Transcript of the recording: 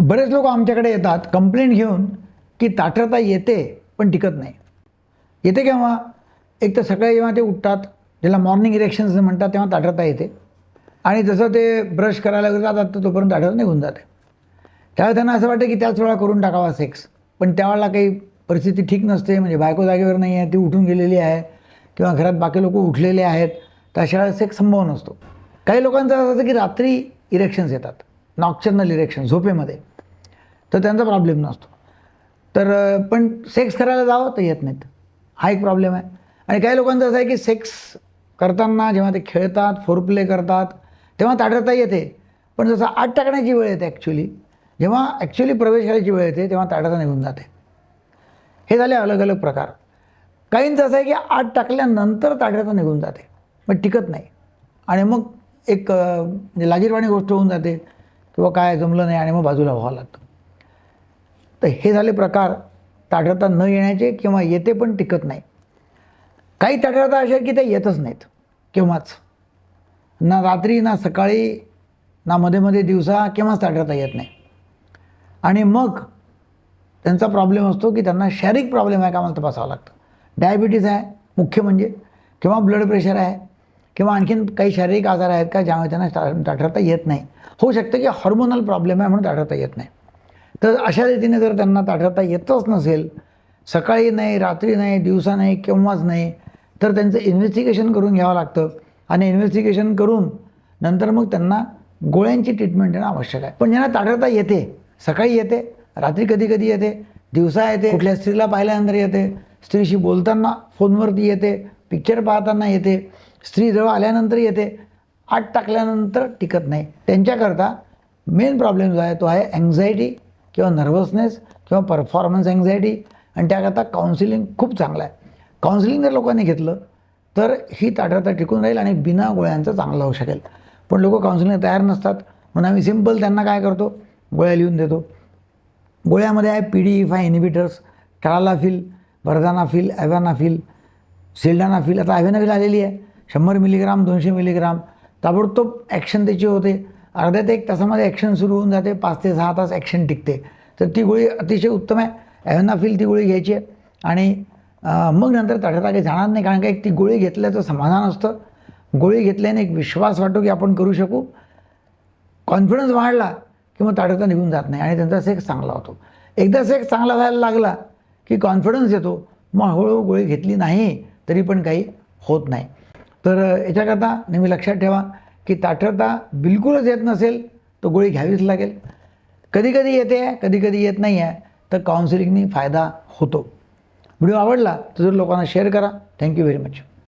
बरेच लोक आमच्याकडे येतात कंप्लेंट घेऊन की ताठरता येते पण टिकत नाही. येते केव्हा? एक तर सकाळी जेव्हा ते उठतात ज्याला मॉर्निंग इरेक्शन्स म्हणतात तेव्हा ताठरता येते. आणि जसं ते ब्रश करायला वगैरे जातात तर तोपर्यंत ताठरता निघून जाते. त्यावेळेस त्यांना असं वाटतं की त्याच वेळा करून टाकावा सेक्स पण त्यावेळेला काही परिस्थिती ठीक नसते म्हणजे बायको जागेवर नाही आहे ती उठून गेलेली आहे किंवा घरात बाकी लोक उठलेले आहेत तर अशा वेळेस सेक्स संभव नसतो. काही लोकांचं असं असतं की रात्री इरेक्शन्स येतात. नॉक्चर्नल इरेक्शन झोपेमध्ये. तर त्यांचा प्रॉब्लेम नसतो. तर पण सेक्स करायला जावं तर येत नाहीत. हा एक प्रॉब्लेम आहे. आणि काही लोकांचं असं आहे की सेक्स करताना जेव्हा ते खेळतात फोरप्ले करतात तेव्हा ताठरता येते. पण जसं आत टाकण्याची वेळ येते ॲक्च्युली जेव्हा ॲक्च्युली प्रवेश करायची वेळ येते तेव्हा ताडता निघून जाते. हे झाले अलग अलग प्रकार. काहींचं असं आहे की आत टाकल्यानंतर ताठरता निघून जाते. मग टिकत नाही. आणि मग एक म्हणजे लाजीरवाणी गोष्ट होऊन जाते. किंवा काय जमलं नाही आणि मग बाजूला व्हावं लागतं. तर हे झाले प्रकार. ताठरता न येण्याचे किंवा येते पण टिकत नाही. काही ताठरता अशा की त्या येतच नाहीत. केव्हाच. ना रात्री ना सकाळी ना मध्ये मध्ये दिवसा केव्हाच ताठरता येत नाही. आणि मग त्यांचा प्रॉब्लेम असतो की त्यांना शारीरिक प्रॉब्लेम आहे का मला तपासावं लागतं. डायबिटीज आहे मुख्य म्हणजे. किंवा ब्लड प्रेशर आहे. किंवा आणखीन काही शारीरिक आजार आहेत का ज्यामुळे त्यांना ता- ताठरता येत नाही. होऊ शकतं की हॉर्मोनल प्रॉब्लेम आहे म्हणून ताठरता येत नाही. तर अशा रीतीने जर त्यांना ताठरता येतच नसेल सकाळी नाही रात्री नाही दिवसा नाही केव्हाच नाही तर त्यांचं इन्व्हेस्टिगेशन करून घ्यावं लागतं. आणि इन्व्हेस्टिगेशन करून नंतर मग त्यांना गोळ्यांची ट्रीटमेंट देणं आवश्यक आहे. पण ज्यांना ताठरता येते सकाळी येते रात्री कधी कधी येते दिवसा येते कुठल्या स्त्रीला पाहिल्यानंतर येते स्त्रीशी बोलताना फोनवरती येते पिक्चर पाहताना येते स्त्री जवळ आल्यानंतर येते आत टाकल्यानंतर टिकत नाही. त्यांच्याकरता मेन प्रॉब्लेम जो आहे तो आहे अँझायटी किंवा नर्वसनेस किंवा परफॉर्मन्स अँझायटी आणि त्याकरता काउन्सिलिंग खूप चांगलं आहे. काउन्सिलिंग जर लोकांनी घेतलं तर ही ताठरता टिकून राहील आणि बिना गोळ्यांचं चांगलं होऊ शकेल. पण लोक काउन्सिलिंग तयार नसतात. म्हणून आम्ही सिंपल त्यांना काय करतो? गोळ्या लिहून देतो. गोळ्यामध्ये आहे P D five inhibitors tadalafil vardenafil avanafil sildenafil आता ॲव्हेनाफिल आलेली आहे. शंभर मिलीग्राम दोनशे मिलीग्राम ताबडतोब ॲक्शन त्याची होते. अर्ध्या ते एक तासामध्ये ॲक्शन सुरू होऊन जाते पाच ते सहा तास ॲक्शन टिकते. तर ती गोळी अतिशय उत्तम आहे. ॲव्हनाफिल ती गोळी घ्यायची आहे. आणि मग नंतर ताठरता काही जाणार नाही कारण का एक ती गोळी घेतल्याचं समाधान असतं. गोळी घेतल्याने एक विश्वास वाटतो की आपण करू शकू. कॉन्फिडन्स वाढला की मग ताठरता निघून जात नाही. आणि त्यांचा सेक्स चांगला होतो. एकदा सेक्स चांगला व्हायला लागला की कॉन्फिडन्स येतो. मग हळूहळू गोळी घेतली नाही तरी पण काही होत नाही. तर याच्याकरता नेहमी लक्षात ठेवा. की ताठरता बिलकुलच येत नसेल तर गोळी घ्यावीच लागेल. कधी कधी येते कधी कधी येत नाही आहे तर काउन्सिलिंगनी फायदा होतो. व्हिडिओ आवडला तर जर लोकांना शेअर करा. Thank you very much